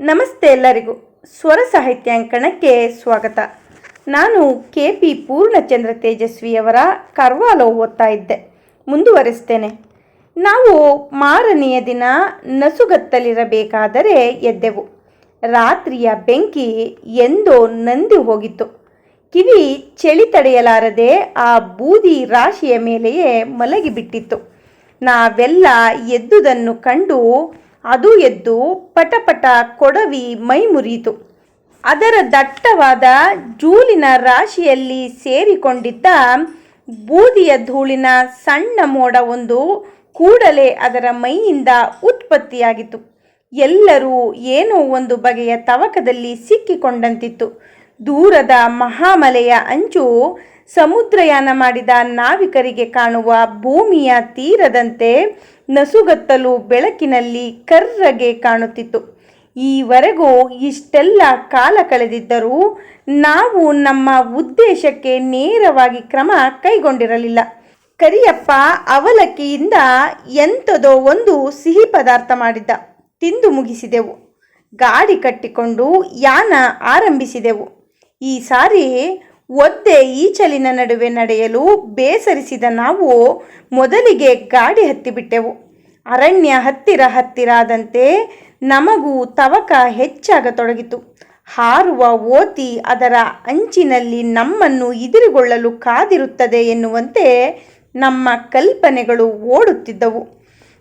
ನಮಸ್ತೆ ಎಲ್ಲರಿಗೂ. ಸ್ವರ ಸಾಹಿತ್ಯಾಂಕಣಕ್ಕೆ ಸ್ವಾಗತ. ನಾನು ಕೆ ಪಿ ಪೂರ್ಣಚಂದ್ರ ತೇಜಸ್ವಿಯವರ ಕರ್ವಾಲೋ ಓದ್ತಾ ಇದ್ದೆ. ಮುಂದುವರಿಸ್ತೇನೆ. ನಾವು ಮಾರನೆಯ ದಿನ ನಸುಗತ್ತಲಿರಬೇಕಾದರೆ ಎದ್ದೆವು. ರಾತ್ರಿಯ ಬೆಂಕಿ ಎಂದೋ ನಂದಿ ಹೋಗಿತ್ತು. ಕಿವಿ ಚಳಿ ತಡೆಯಲಾರದೆ ಆ ಬೂದಿ ರಾಶಿಯ ಮೇಲೆಯೇ ಮಲಗಿಬಿಟ್ಟಿತ್ತು. ನಾವೆಲ್ಲ ಎದ್ದುದನ್ನು ಕಂಡು ಅದು ಎದ್ದು ಪಟಪಟ ಕೊಡವಿ ಮೈ ಮುರಿಯಿತು. ಅದರ ದಟ್ಟವಾದ ಜೂಲಿನ ರಾಶಿಯಲ್ಲಿ ಸೇರಿಕೊಂಡಿದ್ದ ಬೂದಿಯ ಧೂಳಿನ ಸಣ್ಣ ಮೋಡ ಒಂದು ಕೂಡಲೇ ಅದರ ಮೈಯಿಂದ ಉತ್ಪತ್ತಿಯಾಗಿತ್ತು. ಎಲ್ಲರೂ ಏನೋ ಒಂದು ಬಗೆಯ ತವಕದಲ್ಲಿ ಸಿಕ್ಕಿಕೊಂಡಂತಿತ್ತು. ದೂರದ ಮಹಾಮಲೆಯ ಅಂಚು ಸಮುದ್ರಯಾನ ಮಾಡಿದ ನಾವಿಕರಿಗೆ ಕಾಣುವ ಭೂಮಿಯ ತೀರದಂತೆ ನಸುಗತ್ತಲು ಬೆಳಕಿನಲ್ಲಿ ಕರ್ರಗೆ ಕಾಣುತ್ತಿತ್ತು. ಈವರೆಗೂ ಇಷ್ಟೆಲ್ಲ ಕಾಲ ಕಳೆದಿದ್ದರೂ ನಾವು ನಮ್ಮ ಉದ್ದೇಶಕ್ಕೆ ನೇರವಾಗಿ ಕ್ರಮ ಕೈಗೊಂಡಿರಲಿಲ್ಲ. ಕರಿಯಪ್ಪ ಅವಲಕ್ಕಿಯಿಂದ ಎಂಥದೋ ಒಂದು ಸಿಹಿ ಪದಾರ್ಥ ಮಾಡಿದ್ದ. ತಿಂದು ಮುಗಿಸಿದೆವು. ಗಾಡಿ ಕಟ್ಟಿಕೊಂಡು ಯಾನ ಆರಂಭಿಸಿದೆವು. ಈ ಸಾರಿ ಒದ್ದೆ ಈಚಲಿನ ನಡುವೆ ನಡೆಯಲು ಬೇಸರಿಸಿದ ನಾವು ಮೊದಲಿಗೆ ಗಾಡಿ ಹತ್ತಿಬಿಟ್ಟೆವು. ಅರಣ್ಯ ಹತ್ತಿರ ಹತ್ತಿರಾದಂತೆ ನಮಗೂ ತವಕ ಹೆಚ್ಚಾಗತೊಡಗಿತು. ಹಾರುವ ಓತಿ ಅದರ ಅಂಚಿನಲ್ಲಿ ನಮ್ಮನ್ನು ಇದಿರುಗೊಳ್ಳಲು ಕಾದಿರುತ್ತದೆ ಎನ್ನುವಂತೆ ನಮ್ಮ ಕಲ್ಪನೆಗಳು ಓಡುತ್ತಿದ್ದವು.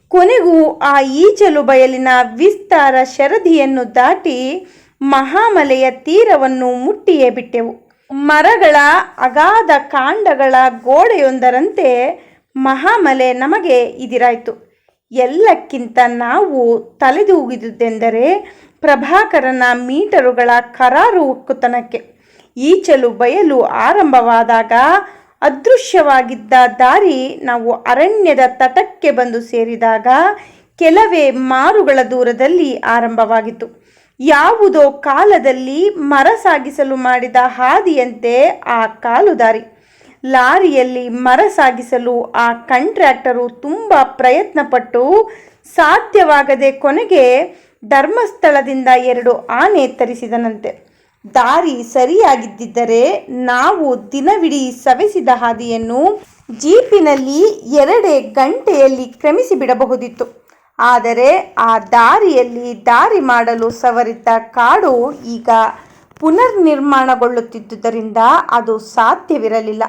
ಕೊನೆಗೂ ಆ ಈಚಲು ಬಯಲಿನ ವಿಸ್ತಾರ ಶರದಿಯನ್ನು ದಾಟಿ ಮಹಾಮಲೆಯ ತೀರವನ್ನು ಮುಟ್ಟಿಯೇ ಬಿಟ್ಟೆವು. ಮರಗಳ ಅಗಾಧ ಕಾಂಡಗಳ ಗೋಡೆಯೊಂದರಂತೆ ಮಹಾಮಲೆ ನಮಗೆ ಇದಿರಾಯಿತು ಎಲ್ಲಕ್ಕಿಂತ ನಾವು ತಲೆದೂಗಿದುದೆಂದರೆ ಪ್ರಭಾಕರನ ಮೀಟರುಗಳ ಕರಾರು ಒಕ್ಕುತನಕ್ಕೆ ಈಚಲು ಬಯಲು ಆರಂಭವಾದಾಗ ಅದೃಶ್ಯವಾಗಿದ್ದ ದಾರಿ ನಾವು ಅರಣ್ಯದ ತಟಕ್ಕೆ ಬಂದು ಸೇರಿದಾಗ ಕೆಲವೇ ಮಾರುಗಳ ದೂರದಲ್ಲಿ ಆರಂಭವಾಗಿತ್ತು. ಯಾವುದೋ ಕಾಲದಲ್ಲಿ ಮರ ಸಾಗಿಸಲು ಮಾಡಿದ ಹಾದಿಯಂತೆ ಆ ಕಾಲುದಾರಿ ಲಾರಿಯಲ್ಲಿ ಮರ ಸಾಗಿಸಲು ಆ ಕಂಟ್ರಾಕ್ಟರು ತುಂಬ ಪ್ರಯತ್ನಪಟ್ಟು ಸಾಧ್ಯವಾಗದೆ ಕೊನೆಗೆ ಧರ್ಮಸ್ಥಳದಿಂದ ಎರಡು ಆನೆ ತರಿಸಿದನಂತೆ. ದಾರಿ ಸರಿಯಾಗಿದ್ದಿದ್ದರೆ ನಾವು ದಿನವಿಡೀ ಸವೆಸಿದ ಹಾದಿಯನ್ನು ಜೀಪಿನಲ್ಲಿ ಎರಡೇ ಗಂಟೆಯಲ್ಲಿ ಕ್ರಮಿಸಿ ಬಿಡಬಹುದಿತ್ತು ಆದರೆ ಆ ದಾರಿಯಲ್ಲಿ ದಾರಿ ಮಾಡಲು ಸವರಿದ್ದ ಕಾಡು ಈಗ ಪುನರ್ನಿರ್ಮಾಣಗೊಳ್ಳುತ್ತಿದ್ದುದರಿಂದ ಅದು ಸಾಧ್ಯವಿರಲಿಲ್ಲ.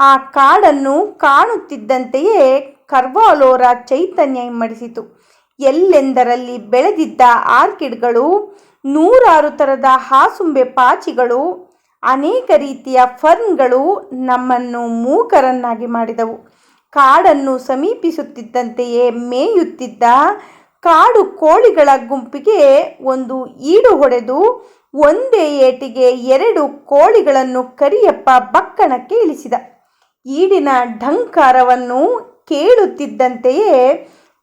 ಆ ಕಾಡನ್ನು ಕಾಣುತ್ತಿದ್ದಂತೆಯೇ ಕರ್ವಾಲೋರ ಚೈತನ್ಯ ಮಡಿಸಿತು ಎಲ್ಲೆಂದರಲ್ಲಿ ಬೆಳೆದಿದ್ದ ಆರ್ಕಿಡ್ಗಳು, ನೂರಾರು ಥರದ ಹಾಸುಂಬೆ ಪಾಚಿಗಳು, ಅನೇಕ ರೀತಿಯ ಫರ್ನ್ಗಳು ನಮ್ಮನ್ನು ಮೂಕರನ್ನಾಗಿ ಮಾಡಿದವು. ಕಾಡನ್ನು ಸಮೀಪಿಸುತ್ತಿದ್ದಂತೆಯೇ ಮೇಯುತ್ತಿದ್ದ ಕಾಡು ಕೋಳಿಗಳ ಗುಂಪಿಗೆ ಒಂದು ಈಡು ಹೊಡೆದು ಒಂದೇ ಏಟಿಗೆ ಎರಡು ಕೋಳಿಗಳನ್ನು ಕರಿಯಪ್ಪ ಬಕ್ಕಣಕ್ಕೆ ಇಳಿಸಿದ. ಈಡಿನ ಢಂಕಾರವನ್ನು ಕೇಳುತ್ತಿದ್ದಂತೆಯೇ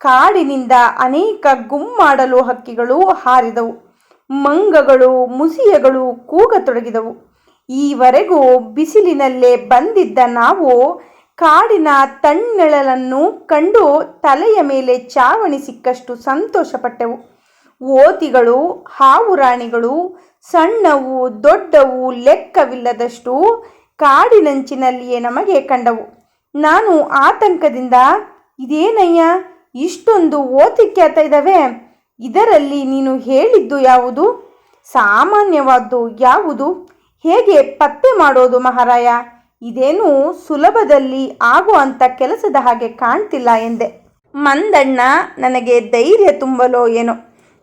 ಕಾಡಿನಿಂದ ಅನೇಕ ಗುಮ್ಮಾಡಲು ಹಕ್ಕಿಗಳು ಹಾರಿದವು. ಮಂಗಗಳು, ಮುಸಿಯಗಳು ಕೂಗತೊಡಗಿದವು. ಈವರೆಗೂ ಬಿಸಿಲಿನಲ್ಲೇ ಬಂದಿದ್ದ ನಾವು ಕಾಡಿನ ತಣ್ಣೆಳಲನ್ನು ಕಂಡು ತಲೆಯ ಮೇಲೆ ಚಾವಣಿ ಸಿಕ್ಕಷ್ಟು ಸಂತೋಷಪಟ್ಟೆವು. ಓತಿಗಳು ಹಾವು ರಾಣಿಗಳು ಸಣ್ಣವು ದೊಡ್ಡವು ಲೆಕ್ಕವಿಲ್ಲದಷ್ಟು ಕಾಡಿನಂಚಿನಲ್ಲಿಯೇ ನಮಗೆ ಕಂಡವು. ನಾನು ಆತಂಕದಿಂದ, ಇದೇನಯ್ಯ, ಇಷ್ಟೊಂದು ಓತಿ ಖ್ಯಾತ ಇದ್ದಾವೆ? ಇದರಲ್ಲಿ ನೀನು ಹೇಳಿದ್ದು ಯಾವುದು? ಸಾಮಾನ್ಯವಾದ್ದು ಯಾವುದು? ಹೇಗೆ ಪತ್ತೆ ಮಾಡೋದು ಮಹಾರಾಯ? ಇದೇನು ಸುಲಭದಲ್ಲಿ ಆಗುವಂಥ ಕೆಲಸದ ಹಾಗೆ ಕಾಣ್ತಿಲ್ಲ ಎಂದೆ. ಮಂದಣ್ಣ, ನನಗೆ ಧೈರ್ಯ ತುಂಬಲೋ ಏನೋ.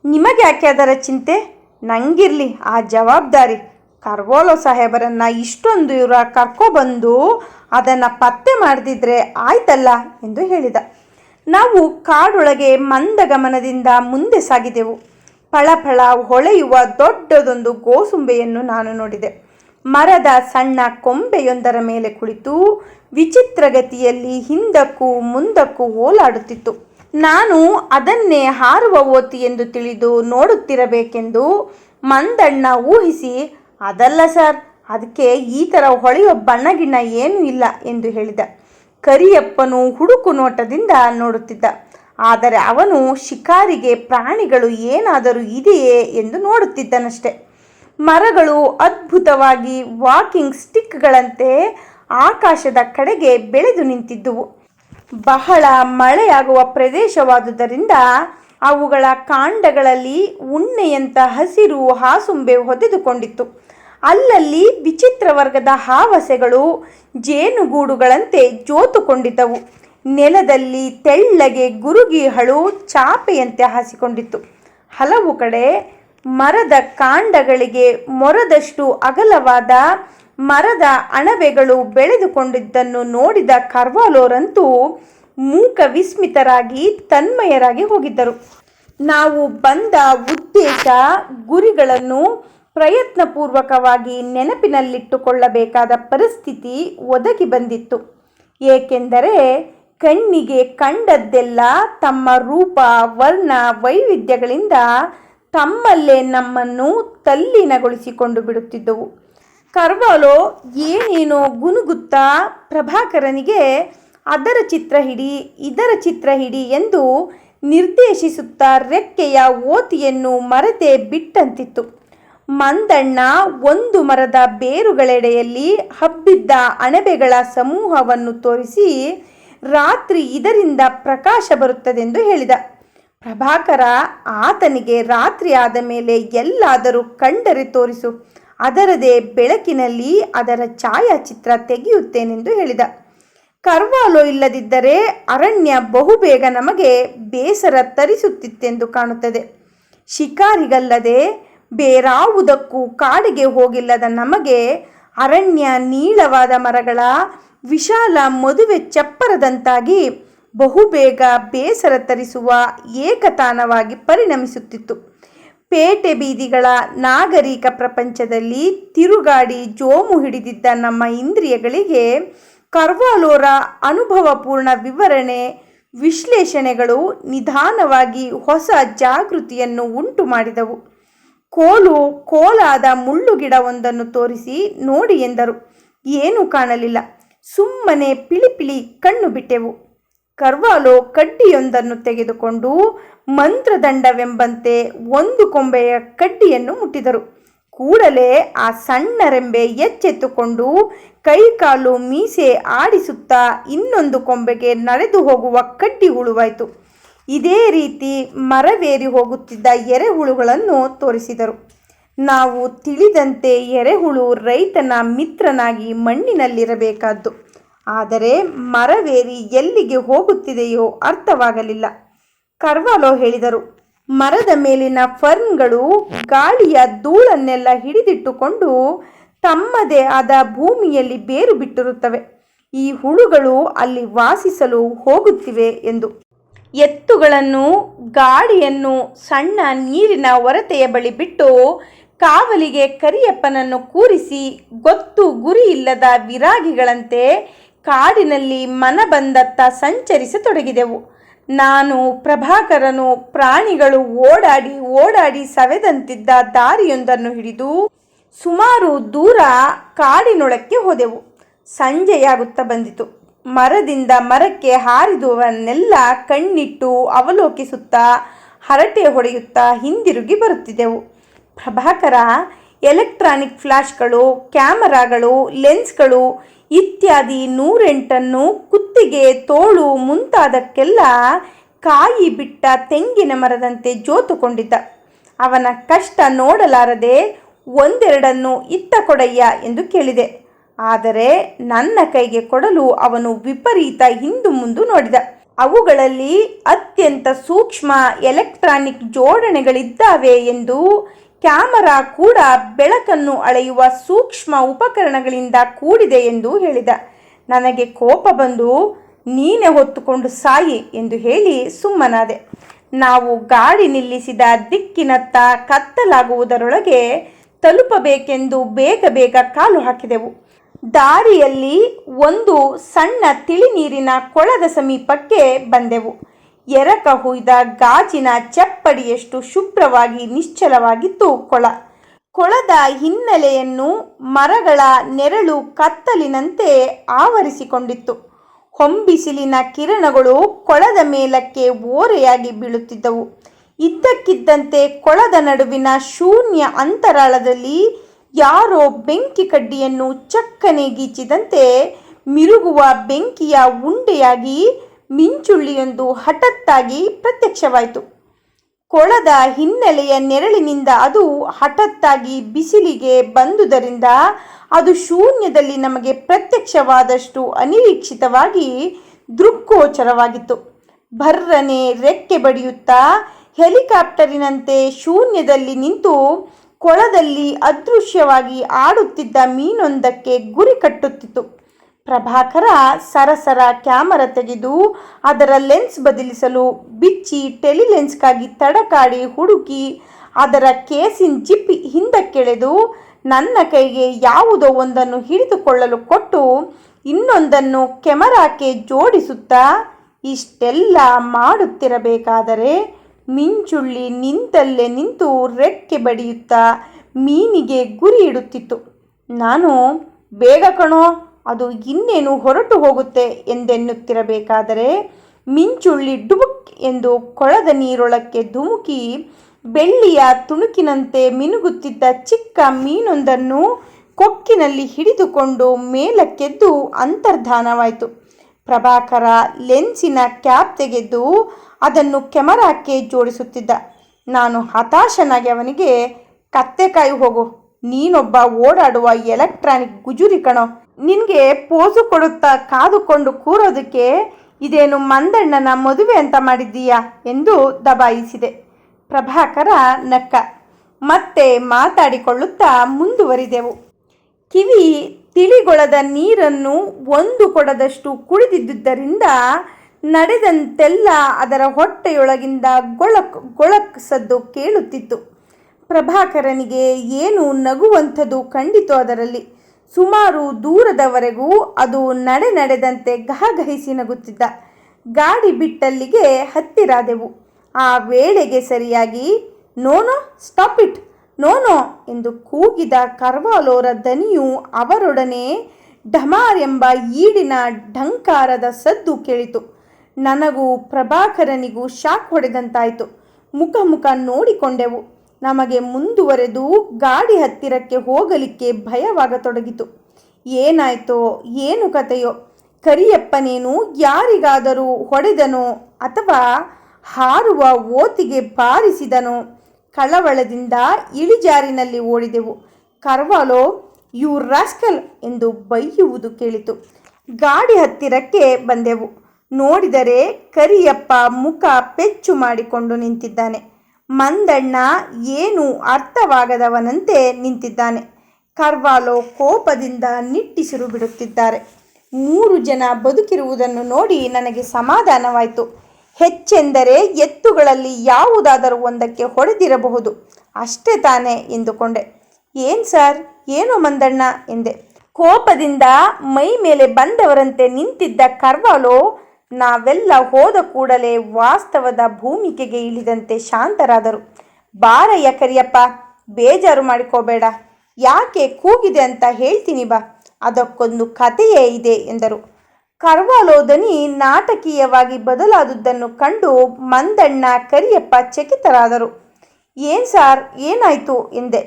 ನಿಮಗೆ ಯಾಕೆ ಅದರ ಚಿಂತೆ? ನಂಗಿರಲಿ, ಆ ಜವಾಬ್ದಾರಿ. ಕರ್ಗೋಲೋ ಸಾಹೇಬರನ್ನು ಇಷ್ಟೊಂದು ಇವರ ಕರ್ಕೊಬಂದು ಅದನ್ನು ಪತ್ತೆ ಮಾಡದಿದ್ರೆ ಆಯ್ತಲ್ಲ ಎಂದು ಹೇಳಿದ. ನಾವು ಕಾಡೊಳಗೆ ಮಂದಗಮನದಿಂದ ಮುಂದೆ ಸಾಗಿದೆವು. ಫಳಫಳ ಹೊಳೆಯುವ ದೊಡ್ಡದೊಂದು ಗೋಸುಂಬೆಯನ್ನು ನಾನು ನೋಡಿದೆ. ಮರದ ಸಣ್ಣ ಕೊಂಬೆಯೊಂದರ ಮೇಲೆ ಕುಳಿತು ವಿಚಿತ್ರಗತಿಯಲ್ಲಿ ಹಿಂದಕ್ಕೂ ಮುಂದಕ್ಕೂ ಓಲಾಡುತ್ತಿತ್ತು. ನಾನು ಅದನ್ನೇ ಹಾರುವ ಓತಿ ಎಂದು ತಿಳಿದು ನೋಡುತ್ತಿರಬೇಕೆಂದು ಮಂದಣ್ಣ ಊಹಿಸಿ, ಅದಲ್ಲ ಸರ್, ಅದಕ್ಕೆ ಈ ಥರ ಹೊಳೆಯೋ ಬಣ್ಣಗಿಣ್ಣ ಏನೂ ಇಲ್ಲ ಎಂದು ಹೇಳಿದ. ಕರಿಯಪ್ಪನು ಹುಡುಕು ನೋಟದಿಂದ ನೋಡುತ್ತಿದ್ದ. ಆದರೆ ಅವನು ಶಿಕಾರಿಗೆ ಪ್ರಾಣಿಗಳು ಏನಾದರೂ ಇದೆಯೇ ಎಂದು ನೋಡುತ್ತಿದ್ದನಷ್ಟೆ. ಮರಗಳು ಅದ್ಭುತವಾಗಿ ವಾಕಿಂಗ್ ಸ್ಟಿಕ್ಗಳಂತೆ ಆಕಾಶದ ಕಡೆಗೆ ಬೆಳೆದು ನಿಂತಿದ್ದುವು. ಬಹಳ ಮಳೆಯಾಗುವ ಪ್ರದೇಶವಾದುದರಿಂದ ಅವುಗಳ ಕಾಂಡಗಳಲ್ಲಿ ಉಣ್ಣೆಯಂತ ಹಸಿರು ಹಾಸುಂಬೆ ಹೊದೆದುಕೊಂಡಿತ್ತು. ಅಲ್ಲಲ್ಲಿ ವಿಚಿತ್ರ ವರ್ಗದ ಹಾವಸೆಗಳು ಜೇನುಗೂಡುಗಳಂತೆ ಜೋತುಕೊಂಡಿದ್ದವು. ನೆಲದಲ್ಲಿ ತೆಳ್ಳಗೆ ಗುರುಗಿಹಳು ಚಾಪೆಯಂತೆ ಹಾಸಿಕೊಂಡಿತ್ತು. ಹಲವು ಕಡೆ ಮರದ ಕಾಂಡಗಳಿಗೆ ಮೊರದಷ್ಟು ಅಗಲವಾದ ಮರದ ಅಣಬೆಗಳು ಬೆಳೆದುಕೊಂಡಿದ್ದನ್ನು ನೋಡಿದ ಕರ್ವಾಲೋರಂತೂ ಮೂಕ ವಿಸ್ಮಿತರಾಗಿ ತನ್ಮಯರಾಗಿ ಹೋಗಿದ್ದರು. ನಾವು ಬಂದ ಉದ್ದೇಶ ಗುರಿಗಳನ್ನು ಪ್ರಯತ್ನಪೂರ್ವಕವಾಗಿ ನೆನಪಿನಲ್ಲಿಟ್ಟುಕೊಳ್ಳಬೇಕಾದ ಪರಿಸ್ಥಿತಿ ಒದಗಿ ಬಂದಿತ್ತು. ಏಕೆಂದರೆ ಕಣ್ಣಿಗೆ ಕಂಡದ್ದೆಲ್ಲ ತಮ್ಮ ರೂಪ, ವರ್ಣ, ವೈವಿಧ್ಯಗಳಿಂದ ತಮ್ಮಲ್ಲೇ ನಮ್ಮನ್ನು ತಲ್ಲೀನಗೊಳಿಸಿಕೊಂಡು ಬಿಡುತ್ತಿದ್ದವು. ಕರ್ವಾಲೋ ಏನೇನೋ ಗುನುಗುತ್ತಾ ಪ್ರಭಾಕರನಿಗೆ, ಅದರ ಚಿತ್ರ ಹಿಡಿ, ಇದರ ಚಿತ್ರ ಹಿಡಿ ಎಂದು ನಿರ್ದೇಶಿಸುತ್ತಾ ರೆಕ್ಕೆಯ ಓತಿಯನ್ನು ಮರೆತೇ ಬಿಟ್ಟಂತಿತ್ತು. ಮಂದಣ್ಣ ಒಂದು ಮರದ ಬೇರುಗಳೆಡೆಯಲ್ಲಿ ಹಬ್ಬಿದ್ದ ಅಣಬೆಗಳ ಸಮೂಹವನ್ನು ತೋರಿಸಿ ರಾತ್ರಿ ಇದರಿಂದ ಪ್ರಕಾಶ ಬರುತ್ತದೆಂದು ಹೇಳಿದ. ಪ್ರಭಾಕರ ಆತನಿಗೆ ರಾತ್ರಿ ಆದ ಮೇಲೆ ಎಲ್ಲಾದರೂ ಕಂಡರೆ ತೋರಿಸು. ಅದರದೇ ಬೆಳಕಿನಲ್ಲಿ ಅದರ ಛಾಯಾಚಿತ್ರ ತೆಗೆಯುತ್ತೇನೆಂದು ಹೇಳಿದ. ಕರ್ವಾಲೋ ಇಲ್ಲದಿದ್ದರೆ ಅರಣ್ಯ ಬಹುಬೇಗ ನಮಗೆ ಬೇಸರ ತರಿಸುತ್ತಿತ್ತೆಂದು ಕಾಣುತ್ತದೆ. ಶಿಕಾರಿಗಲ್ಲದೆ ಬೇರಾವುದಕ್ಕೂ ಕಾಡಿಗೆ ಹೋಗಿಲ್ಲದ ನಮಗೆ ಅರಣ್ಯ ನೀಳವಾದ ಮರಗಳ ವಿಶಾಲ ಮದುವೆ ಚಪ್ಪರದಂತಾಗಿ ಬಹುಬೇಗ ಬೇಸರ ತರಿಸುವ ಏಕತಾನವಾಗಿ ಪರಿಣಮಿಸುತ್ತಿತ್ತು. ಪೇಟೆ ಬೀದಿಗಳ ನಾಗರಿಕ ಪ್ರಪಂಚದಲ್ಲಿ ತಿರುಗಾಡಿ ಜೋಮು ಹಿಡಿದಿದ್ದ ನಮ್ಮ ಇಂದ್ರಿಯಗಳಿಗೆ ಕರ್ವಾಲೋರ ಅನುಭವಪೂರ್ಣ ವಿವರಣೆ, ವಿಶ್ಲೇಷಣೆಗಳು ನಿಧಾನವಾಗಿ ಹೊಸ ಜಾಗೃತಿಯನ್ನು ಉಂಟು ಮಾಡಿದವು ಕೋಲು ಕೋಲಾದ ಮುಳ್ಳುಗಿಡವೊಂದನ್ನು ತೋರಿಸಿ ನೋಡಿ ಎಂದರು. ಏನೂ ಕಾಣಲಿಲ್ಲ. ಸುಮ್ಮನೆ ಪಿಳಿಪಿಳಿ ಕಣ್ಣು ಬಿಟ್ಟೆವು. ಕರ್ವಾಲೋ ಕಡ್ಡಿಯೊಂದನ್ನು ತೆಗೆದುಕೊಂಡು ಮಂತ್ರದಂಡವೆಂಬಂತೆ ಒಂದು ಕೊಂಬೆಯ ಕಡ್ಡಿಯನ್ನು ಮುಟ್ಟಿದರು. ಕೂಡಲೇ ಆ ಸಣ್ಣ ರೆಂಬೆ ಎಚ್ಚೆತ್ತುಕೊಂಡು ಕೈಕಾಲು ಮೀಸೆ ಆಡಿಸುತ್ತಾ ಇನ್ನೊಂದು ಕೊಂಬೆಗೆ ನಡೆದು ಹೋಗುವ ಕಡ್ಡಿ ಹುಳುವಾಯಿತು ಇದೇ ರೀತಿ ಮರವೇರಿ ಹೋಗುತ್ತಿದ್ದ ಎರೆಹುಳುಗಳನ್ನು ತೋರಿಸಿದರು. ನಾವು ತಿಳಿದಂತೆ ಎರೆಹುಳು ರೈತನ ಮಿತ್ರನಾಗಿ ಮಣ್ಣಿನಲ್ಲಿರಬೇಕಾದ್ದು. ಆದರೆ ಮರವೇರಿ ಎಲ್ಲಿಗೆ ಹೋಗುತ್ತಿದೆಯೋ ಅರ್ಥವಾಗಲಿಲ್ಲ. ಕರ್ವಾಲೋ ಹೇಳಿದರು, ಮರದ ಮೇಲಿನ ಫರ್ನ್ಗಳು ಗಾಳಿಯ ಧೂಳನ್ನೆಲ್ಲ ಹಿಡಿದಿಟ್ಟುಕೊಂಡು ತಮ್ಮದೇ ಆದ ಭೂಮಿಯಲ್ಲಿ ಬೇರು ಬಿಟ್ಟಿರುತ್ತವೆ ಈ ಹುಳುಗಳು ಅಲ್ಲಿ ವಾಸಿಸಲು ಹೋಗುತ್ತಿವೆ ಎಂದು. ಎತ್ತುಗಳನ್ನು ಗಾಡಿಯನ್ನು ಸಣ್ಣ ನೀರಿನ ಒರತೆಯ ಬಳಿ ಬಿಟ್ಟು ಕಾವಲಿಗೆ ಕರಿಯಪ್ಪನನ್ನು ಕೂರಿಸಿ ಗೊತ್ತು ಗುರಿ ಇಲ್ಲದ ವಿರಾಗಿಗಳಂತೆ ಕಾಡಿನಲ್ಲಿ ಮನ ಬಂದತ್ತ ಸಂಚರಿಸತೊಡಗಿದೆವು. ನಾನು ಪ್ರಭಾಕರನು, ಪ್ರಾಣಿಗಳು ಓಡಾಡಿ ಓಡಾಡಿ ಸವೆದಂತಿದ್ದ ದಾರಿಯೊಂದನ್ನು ಹಿಡಿದು ಸುಮಾರು ದೂರ ಕಾಡಿನೊಳಕ್ಕೆ ಹೋದೆವು. ಸಂಜೆಯಾಗುತ್ತಾ ಬಂದಿತು. ಮರದಿಂದ ಮರಕ್ಕೆ ಹಾರಿದುವನ್ನೆಲ್ಲ ಕಣ್ಣಿಟ್ಟು ಅವಲೋಕಿಸುತ್ತಾ ಹರಟೆ ಹೊಡೆಯುತ್ತಾ ಹಿಂದಿರುಗಿ ಬರುತ್ತಿದ್ದೆವು. ಪ್ರಭಾಕರ, ಎಲೆಕ್ಟ್ರಾನಿಕ್ ಫ್ಲಾಶ್ಗಳು, ಕ್ಯಾಮರಾಗಳು, ಲೆನ್ಸ್ಗಳು ಇತ್ಯಾದಿ ನೂರೆಂಟನ್ನು ಕುತ್ತಿಗೆ ತೋಳು ಮುಂತಾದಕ್ಕೆಲ್ಲ ಕಾಯಿ ಬಿಟ್ಟ ತೆಂಗಿನ ಮರದಂತೆ ಜೋತುಕೊಂಡಿದ್ದ. ಅವನ ಕಷ್ಟ ನೋಡಲಾರದೆ ಒಂದೆರಡನ್ನು ಇತ್ತ ಕೊಡಯ್ಯ ಎಂದು ಕೇಳಿದೆ. ಆದರೆ ನನ್ನ ಕೈಗೆ ಕೊಡಲು ಅವನು ವಿಪರೀತ ಹಿಂದು ಮುಂದು ನೋಡಿದ. ಅವುಗಳಲ್ಲಿ ಅತ್ಯಂತ ಸೂಕ್ಷ್ಮ ಎಲೆಕ್ಟ್ರಾನಿಕ್ ಜೋಡಣೆಗಳಿದ್ದಾವೆ ಎಂದು ಕ್ಯಾಮರಾ ಕೂಡ ಬೆಳಕನ್ನು ಅಳೆಯುವ ಸೂಕ್ಷ್ಮ ಉಪಕರಣಗಳಿಂದ ಕೂಡಿದೆ ಎಂದು ಹೇಳಿದ. ನನಗೆ ಕೋಪ ಬಂದು ನೀನೆ ಹೊತ್ತುಕೊಂಡು ಸಾಯಿ ಎಂದು ಹೇಳಿ ಸುಮ್ಮನಾದೆ. ನಾವು ಗಾಡಿ ನಿಲ್ಲಿಸಿದ ದಿಕ್ಕಿನತ್ತ ಕತ್ತಲಾಗುವುದರೊಳಗೆ ತಲುಪಬೇಕೆಂದು ಬೇಗ ಬೇಗ ಕಾಲು ಹಾಕಿದೆವು. ದಾರಿಯಲ್ಲಿ ಒಂದು ಸಣ್ಣ ತಿಳಿನೀರಿನ ಕೊಳದ ಸಮೀಪಕ್ಕೆ ಬಂದೆವು. ಎರಕ ಹುಯ್ದ ಗಾಜಿನ ಚಪ್ಪಡಿಯಷ್ಟು ಶುಭ್ರವಾಗಿ ನಿಶ್ಚಲವಾಗಿತ್ತು ಕೊಳ ಕೊಳದ ಹಿನ್ನೆಲೆಯನ್ನು ಮರಗಳ ನೆರಳು ಕತ್ತಲಿನಂತೆ ಆವರಿಸಿಕೊಂಡಿತ್ತು. ಹೊಂಬಿಸಿಲಿನ ಕಿರಣಗಳು ಕೊಳದ ಮೇಲಕ್ಕೆ ಓರೆಯಾಗಿ ಬೀಳುತ್ತಿದ್ದವು. ಇದ್ದಕ್ಕಿದ್ದಂತೆ ಕೊಳದ ನಡುವಿನ ಶೂನ್ಯ ಅಂತರಾಳದಲ್ಲಿ ಯಾರೋ ಬೆಂಕಿ ಕಡ್ಡಿಯನ್ನು ಚಕ್ಕನೆ ಗೀಚಿದಂತೆ ಮಿರುಗುವ ಬೆಂಕಿಯ ಉಂಡೆಯಾಗಿ ಮಿಂಚುಳ್ಳಿಯೊಂದು ಹಠತ್ತಾಗಿ ಪ್ರತ್ಯಕ್ಷವಾಯಿತು. ಕೊಳದ ಹಿನ್ನೆಲೆಯ ನೆರಳಿನಿಂದ ಅದು ಹಠತ್ತಾಗಿ ಬಿಸಿಲಿಗೆ ಬಂದುದರಿಂದ ಅದು ಶೂನ್ಯದಲ್ಲಿ ನಮಗೆ ಪ್ರತ್ಯಕ್ಷವಾದಷ್ಟು ಅನಿರೀಕ್ಷಿತವಾಗಿ ದೃಕ್ಗೋಚರವಾಗಿತ್ತು. ಭರ್ರನೆ ರೆಕ್ಕೆ ಬಡಿಯುತ್ತಾ ಹೆಲಿಕಾಪ್ಟರಿನಂತೆ ಶೂನ್ಯದಲ್ಲಿ ನಿಂತು ಕೊಳದಲ್ಲಿ ಅದೃಶ್ಯವಾಗಿ ಆಡುತ್ತಿದ್ದ ಮೀನೊಂದಕ್ಕೆ ಗುರಿ ಕಟ್ಟುತ್ತಿತ್ತು. ಪ್ರಭಾಕರ ಸರಸರ ಕ್ಯಾಮರಾ ತೆಗೆದು ಅದರ ಲೆನ್ಸ್ ಬದಲಿಸಲು ಬಿಚ್ಚಿ ಟೆಲಿಲೆನ್ಸ್ಗಾಗಿ ತಡಕಾಡಿ ಹುಡುಕಿ ಅದರ ಕೇಸಿನ ಜಿಪ್ ಹಿಂದಕ್ಕೆಳೆದು ನನ್ನ ಕೈಗೆ ಯಾವುದೋ ಒಂದನ್ನು ಹಿಡಿದುಕೊಳ್ಳಲು ಕೊಟ್ಟು ಇನ್ನೊಂದನ್ನು ಕ್ಯಾಮರಾಕ್ಕೆ ಜೋಡಿಸುತ್ತಾ ಇಷ್ಟೆಲ್ಲ ಮಾಡುತ್ತಿರಬೇಕಾದರೆ ಮಿಂಚುಳ್ಳಿ ನಿಂತಲ್ಲೇ ನಿಂತು ರೆಕ್ಕೆ ಬಡಿಯುತ್ತಾ ಮೀನಿಗೆ ಗುರಿ ಇಡುತ್ತಿತ್ತು. ನಾನು, ಬೇಗ ಕಣೋ! ಅದು ಇನ್ನೇನು ಹೊರಟು ಹೋಗುತ್ತೆ ಎಂದೆನ್ನುತ್ತಿರಬೇಕಾದರೆ, ಮಿಂಚುಳ್ಳಿ ಡುಬುಕ್ ಎಂದು ಕೊಳದ ನೀರೊಳಕ್ಕೆ ಧುಮುಕಿ, ಬೆಳ್ಳಿಯ ತುಣುಕಿನಂತೆ ಮಿನುಗುತ್ತಿದ್ದ ಚಿಕ್ಕ ಮೀನೊಂದನ್ನು ಕೊಕ್ಕಿನಲ್ಲಿ ಹಿಡಿದುಕೊಂಡು ಮೇಲಕ್ಕೆದ್ದು ಅಂತರ್ಧಾನವಾಯಿತು. ಪ್ರಭಾಕರ ಲೆನ್ಸಿನ ಕ್ಯಾಪ್ ತೆಗೆದು ಅದನ್ನು ಕ್ಯಾಮರಾಕ್ಕೆ ಜೋಡಿಸುತ್ತಿದ್ದ. ನಾನು ಹತಾಶನಾಗಿ ಅವನಿಗೆ, ಕತ್ತೆಕಾಯಿ ಹೋಗು, ನೀನೊಬ್ಬ ಓಡಾಡುವ ಎಲೆಕ್ಟ್ರಾನಿಕ್ ಗುಜುರಿ ಕಣೋ ನಿನಗೆ ಪೋಸು ಕೊಡುತ್ತಾ ಕಾದುಕೊಂಡು ಕೂರೋದಕ್ಕೆ ಇದೇನು ಮಂದಣ್ಣನ ಮದುವೆ ಅಂತ ಮಾಡಿದ್ದೀಯಾ ಎಂದು ದಬಾಯಿಸಿದೆ. ಪ್ರಭಾಕರ ನಕ್ಕ. ಮತ್ತೆ ಮಾತಾಡಿಕೊಳ್ಳುತ್ತಾ ಮುಂದುವರಿದೆವು. ಕಿವಿ ತಿಳಿಗೊಳದ ನೀರನ್ನು ಒಂದು ಕೊಡದಷ್ಟು ಕುಡಿದಿದ್ದುದರಿಂದ ನಡೆದಂತೆಲ್ಲ ಅದರ ಹೊಟ್ಟೆಯೊಳಗಿಂದ ಗೊಳಕ್ ಗೊಳಕ್ ಸದ್ದು ಕೇಳುತ್ತಿತ್ತು. ಪ್ರಭಾಕರನಿಗೆ ಏನು ನಗುವಂಥದ್ದು ಕಂಡಿತು ಅದರಲ್ಲಿ. ಸುಮಾರು ದೂರದವರೆಗೂ ಅದು ನಡೆ ನಡೆದಂತೆ ಗಹಗಹಿಸಿ ನಗುತ್ತಿದ್ದ. ಗಾಡಿ ಬಿಟ್ಟಲ್ಲಿಗೆ ಹತ್ತಿರಾದೆವು. ಆ ವೇಳೆಗೆ ಸರಿಯಾಗಿ, ನೋನೋ, ಸ್ಟಾಪ್ ಇಟ್, ನೋನೋ ಎಂದು ಕೂಗಿದ ಕರ್ವಾಲೋರ ದನಿಯು ಅವರೊಡನೆ ಢಮಾರ್ ಎಂಬ ಈಡಿನ ಢಂಕಾರದ ಸದ್ದು ಕೇಳಿತು. ನನಗೂ ಪ್ರಭಾಕರನಿಗೂ ಶಾಕ್ ಹೊಡೆದಂತಾಯಿತು. ಮುಖ ಮುಖ ನೋಡಿಕೊಂಡೆವು. ನಮಗೆ ಮುಂದುವರೆದು ಗಾಡಿ ಹತ್ತಿರಕ್ಕೆ ಹೋಗಲಿಕ್ಕೆ ಭಯವಾಗತೊಡಗಿತು. ಏನಾಯ್ತೋ, ಏನು ಕತೆಯೋ ಕರಿಯಪ್ಪನೇನು ಯಾರಿಗಾದರೂ ಹೊಡೆದನೋ ಅಥವಾ ಹಾರುವ ಓತಿಗೆ ಬಾರಿಸಿದನೋ ಕಳವಳದಿಂದ ಇಳಿಜಾರಿನಲ್ಲಿ ಓಡಿದೆವು. ಕರ್ವಾಲೋ, ಯು ರಾಸ್ಕಲ್ ಎಂದು ಬೈಯುವುದು ಕೇಳಿತು. ಗಾಡಿ ಹತ್ತಿರಕ್ಕೆ ಬಂದೆವು. ನೋಡಿದರೆ ಕರಿಯಪ್ಪ ಮುಖ ಪೆಚ್ಚು ಮಾಡಿಕೊಂಡು ನಿಂತಿದ್ದಾನೆ. ಮಂದಣ್ಣ ಏನು ಅರ್ಥವಾಗದವನಂತೆ ನಿಂತಿದ್ದಾನೆ. ಕರ್ವಾಲೋ ಕೋಪದಿಂದ ನಿಟ್ಟಿಸಿರು ಬಿಡುತ್ತಿದ್ದಾರೆ. ಮೂರು ಜನ ಬದುಕಿರುವುದನ್ನು ನೋಡಿ ನನಗೆ ಸಮಾಧಾನವಾಯಿತು. ಹೆಚ್ಚೆಂದರೆ ಎತ್ತುಗಳಲ್ಲಿ ಯಾವುದಾದರೂ ಒಂದಕ್ಕೆ ಹೊಡೆದಿರಬಹುದು. ಅಷ್ಟೇ ತಾನೇ ಎಂದುಕೊಂಡೆ. ಏನು ಸರ್? ಏನು ಮಂದಣ್ಣ? ಎಂದೆ. ಕೋಪದಿಂದ ಮೈ ಮೇಲೆ ಬಂದವರಂತೆ ನಿಂತಿದ್ದ ಕರ್ವಾಲೋ ನಾವೆಲ್ಲ ಹೋದ ಕೂಡಲೇ ವಾಸ್ತವದ ಭೂಮಿಕೆಗೆ ಇಳಿದಂತೆ ಶಾಂತರಾದರು. ಬಾರಯ್ಯ ಕರಿಯಪ್ಪ ಬೇಜಾರು ಮಾಡಿಕೋಬೇಡ. ಯಾಕೆ ಕೂಗಿದೆ ಅಂತ ಹೇಳ್ತೀನಿ ಬಾ. ಅದಕ್ಕೊಂದು ಕಥೆಯೇ ಇದೆ ಎಂದರು. ಕರ್ವಾಲೋದನಿ ನಾಟಕೀಯವಾಗಿ ಬದಲಾದುದನ್ನು ಕಂಡು ಮಂದಣ್ಣ ಕರಿಯಪ್ಪ ಚಕಿತರಾದರು. ಏನ್ ಸಾರ್, ಏನಾಯ್ತು ಎಂದೆ.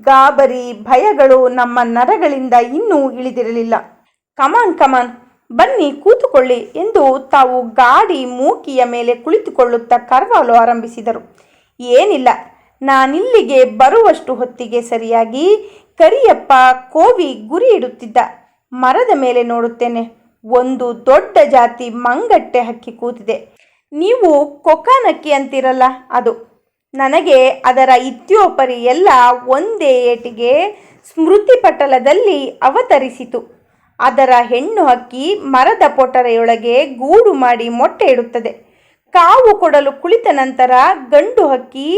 ಗಾಬರಿ, ಭಯಗಳು ನಮ್ಮ ನರಗಳಿಂದ ಇನ್ನೂ ಇಳಿದಿರಲಿಲ್ಲ. ಕಮಾನ್ ಕಮಾನ್. ಬನ್ನಿ ಕೂತುಕೊಳ್ಳಿ ಎಂದು ತಾವು ಗಾಡಿ ಮೂಕಿಯ ಮೇಲೆ ಕುಳಿತುಕೊಳ್ಳುತ್ತಾ ಕರ್ವಾಲು ಆರಂಭಿಸಿದರು. ಏನಿಲ್ಲ, ನಾನಿಲ್ಲಿಗೆ ಬರುವಷ್ಟು ಹೊತ್ತಿಗೆ ಸರಿಯಾಗಿ ಕರಿಯಪ್ಪ ಕೋವಿ ಗುರಿ ಇಡುತ್ತಿದ್ದ. ಮರದ ಮೇಲೆ ನೋಡುತ್ತೇನೆ, ಒಂದು ದೊಡ್ಡ ಜಾತಿ ಮಂಗಟ್ಟೆ ಹಕ್ಕಿ ಕೂತಿದೆ. ನೀವು ಕೊಕಾನಕ್ಕಿ ಅಂತಿರಲ್ಲ ಅದು. ನನಗೆ ಅದರ ಇತ್ಯೋಪರಿ ಎಲ್ಲ ಒಂದೇ ಏಟಿಗೆ ಸ್ಮೃತಿ ಪಟಲದಲ್ಲಿ ಅವತರಿಸಿತು. ಅದರ ಹೆಣ್ಣು ಹಕ್ಕಿ ಮರದ ಪೊಟರೆಯೊಳಗೆ ಗೂಡು ಮಾಡಿ ಮೊಟ್ಟೆ ಇಡುತ್ತದೆ. ಕಾವು ಕೊಡಲು ಕುಳಿತ ನಂತರ ಗಂಡು ಹಕ್ಕಿ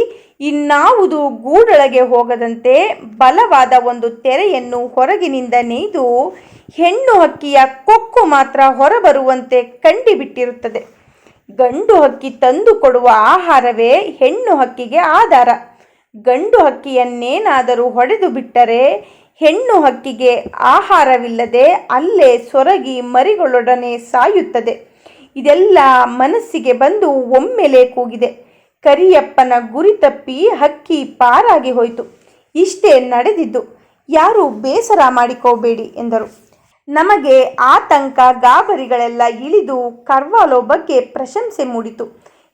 ಇನ್ನಾವುದು ಗೂಡೊಳಗೆ ಹೋಗದಂತೆ ಬಲವಾದ ಒಂದು ತೆರೆಯನ್ನು ಹೊರಗಿನಿಂದ ನೇಯ್ದು ಹೆಣ್ಣು ಹಕ್ಕಿಯ ಕೊಕ್ಕು ಮಾತ್ರ ಹೊರಬರುವಂತೆ ಕಂಡಿಬಿಟ್ಟಿರುತ್ತದೆ. ಗಂಡು ಹಕ್ಕಿ ತಂದು ಕೊಡುವ ಆಹಾರವೇ ಹೆಣ್ಣು ಹಕ್ಕಿಗೆ ಆಧಾರ. ಗಂಡು ಹಕ್ಕಿಯನ್ನೇನಾದರೂ ಹೊಡೆದು ಬಿಟ್ಟರೆ ಹೆಣ್ಣು ಹಕ್ಕಿಗೆ ಆಹಾರವಿಲ್ಲದೆ ಅಲ್ಲೇ ಸೊರಗಿ ಮರಿಗಳೊಡನೆ ಸಾಯುತ್ತದೆ. ಇದೆಲ್ಲ ಮನಸ್ಸಿಗೆ ಬಂದು ಒಮ್ಮೆಲೆ ಕೂಗಿದೆ. ಕರಿಯಪ್ಪನ ಗುರಿ ತಪ್ಪಿ ಹಕ್ಕಿ ಪಾರಾಗಿ ಹೋಯಿತು. ಇಷ್ಟೇ ನಡೆದಿದ್ದು. ಯಾರೂ ಬೇಸರ ಮಾಡಿಕೋಬೇಡಿ ಎಂದರು. ನಮಗೆ ಆತಂಕ, ಗಾಬರಿಗಳೆಲ್ಲ ಇಳಿದು ಕರ್ವಾಲೋ ಬಗ್ಗೆ ಪ್ರಶಂಸೆ ಮೂಡಿತು.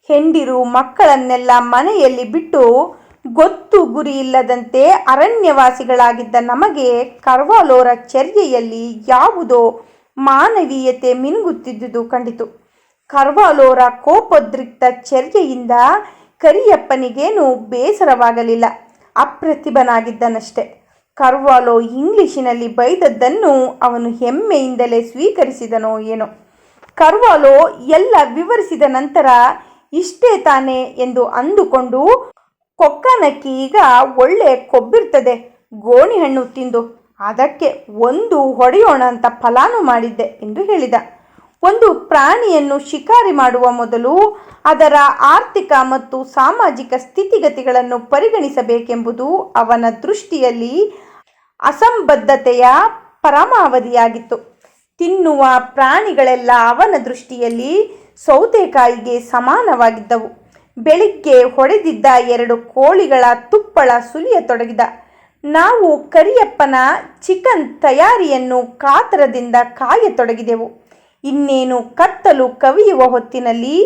ಹೆಂಡಿರು ಮಕ್ಕಳನ್ನೆಲ್ಲ ಮನೆಯಲ್ಲಿ ಬಿಟ್ಟು ಗೊತ್ತು ಗುರಿ ಇಲ್ಲದಂತೆ ಅರಣ್ಯವಾಸಿಗಳಾಗಿದ್ದ ನಮಗೆ ಕರ್ವಾಲೋರ ಚರ್ಯೆಯಲ್ಲಿ ಯಾವುದೋ ಮಾನವೀಯತೆ ಮಿನುಗುತ್ತಿದ್ದುದು ಕಂಡಿತು. ಕರ್ವಾಲೋರ ಕೋಪೋದ್ರಿಕ್ತ ಚರ್ಯೆಯಿಂದ ಕರಿಯಪ್ಪನಿಗೇನು ಬೇಸರವಾಗಲಿಲ್ಲ. ಅಪ್ರತಿಭನಾಗಿದ್ದನಷ್ಟೆ. ಕರ್ವಾಲೋ ಇಂಗ್ಲಿಶಿನಲ್ಲಿ ಬೈದದ್ದನ್ನು ಅವನು ಹೆಮ್ಮೆಯಿಂದಲೇ ಸ್ವೀಕರಿಸಿದನೋ ಏನೋ. ಕರ್ವಾಲೋ ಎಲ್ಲ ವಿವರಿಸಿದ ನಂತರ ಇಷ್ಟೇ ತಾನೇ ಎಂದು ಅಂದುಕೊಂಡು ಕೊಕ್ಕನಕ್ಕಿ ಈಗ ಒಳ್ಳೆ ಕೊಬ್ಬಿರ್ತದೆ. ಗೋಣಿ ಹಣ್ಣು ತಿಂದು ಅದಕ್ಕೆ ಒಂದು ಹೊಡೆಯೋಣ ಅಂತ ಫಲಾನು ಮಾಡಿದ್ದೆ ಎಂದು ಹೇಳಿದ. ಒಂದು ಪ್ರಾಣಿಯನ್ನು ಶಿಕಾರಿ ಮಾಡುವ ಮೊದಲು ಅದರ ಆರ್ಥಿಕ ಮತ್ತು ಸಾಮಾಜಿಕ ಸ್ಥಿತಿಗತಿಗಳನ್ನು ಪರಿಗಣಿಸಬೇಕೆಂಬುದು ಅವನ ದೃಷ್ಟಿಯಲ್ಲಿ ಅಸಂಬದ್ಧತೆಯ ಪರಮಾವಧಿಯಾಗಿತ್ತು. ತಿನ್ನುವ ಪ್ರಾಣಿಗಳೆಲ್ಲ ಅವನ ದೃಷ್ಟಿಯಲ್ಲಿ ಸೌತೆಕಾಯಿಗೆ ಸಮಾನವಾಗಿದ್ದವು. ಬೆಳಿಗ್ಗೆ ಹೊಡೆದಿದ್ದ ಎರಡು ಕೋಳಿಗಳ ತುಪ್ಪಳ ಸುಲಿಯ ತೊಡಗಿದ ನಾವು ಕರಿಯಪ್ಪನ ಚಿಕನ್ ತಯಾರಿಯನ್ನು ಕಾತರದಿಂದ ಕಾಯತೊಡಗಿದೆವು. ಇನ್ನೇನು ಕತ್ತಲು ಕವಿಯುವ ಹೊತ್ತಿನಲ್ಲಿ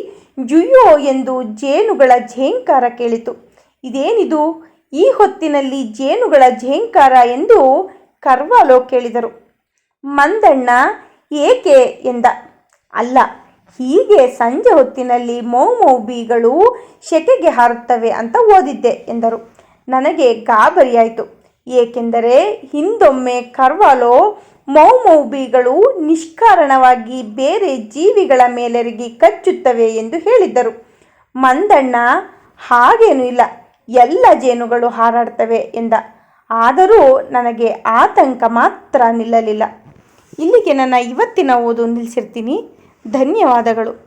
ಜುಯ್ಯೋ ಎಂದು ಜೇನುಗಳ ಝೇಂಕಾರ ಕೇಳಿತು. ಇದೇನಿದು? ಈ ಹೊತ್ತಿನಲ್ಲಿ ಜೇನುಗಳ ಝೇಂಕಾರ ಎಂದು ಕರ್ವಾಲೋ ಕೇಳಿದರು. ಮಂದಣ್ಣ ಏಕೆ ಎಂದ. ಅಲ್ಲ ಹೀಗೆ ಸಂಜೆ ಹೊತ್ತಿನಲ್ಲಿ ಮೌಮೌಬಿಗಳು ಶೆಕೆಗೆ ಹಾರುತ್ತವೆ ಅಂತ ಓದಿದ್ದೆ ಎಂದರು. ನನಗೆ ಗಾಬರಿಯಾಯಿತು. ಏಕೆಂದರೆ ಹಿಂದೊಮ್ಮೆ ಕರ್ವಾಲೋ ಮೌಮೌಬಿಗಳು ನಿಷ್ಕಾರಣವಾಗಿ ಬೇರೆ ಜೀವಿಗಳ ಮೇಲೆರಗಿ ಕಚ್ಚುತ್ತವೆ ಎಂದು ಹೇಳಿದ್ದರು. ಮಂದಣ್ಣ, ಹಾಗೇನೂ ಇಲ್ಲ. ಎಲ್ಲ ಜೇನುಗಳು ಹಾರಾಡ್ತವೆ ಎಂದ. ಆದರೂ ನನಗೆ ಆತಂಕ ಮಾತ್ರ ನಿಲ್ಲಲಿಲ್ಲ. ಇಲ್ಲಿಗೆ ನನ್ನ ಇವತ್ತಿನ ಓದು ನಿಲ್ಲಿಸಿರ್ತೀನಿ. ಧನ್ಯವಾದಗಳು.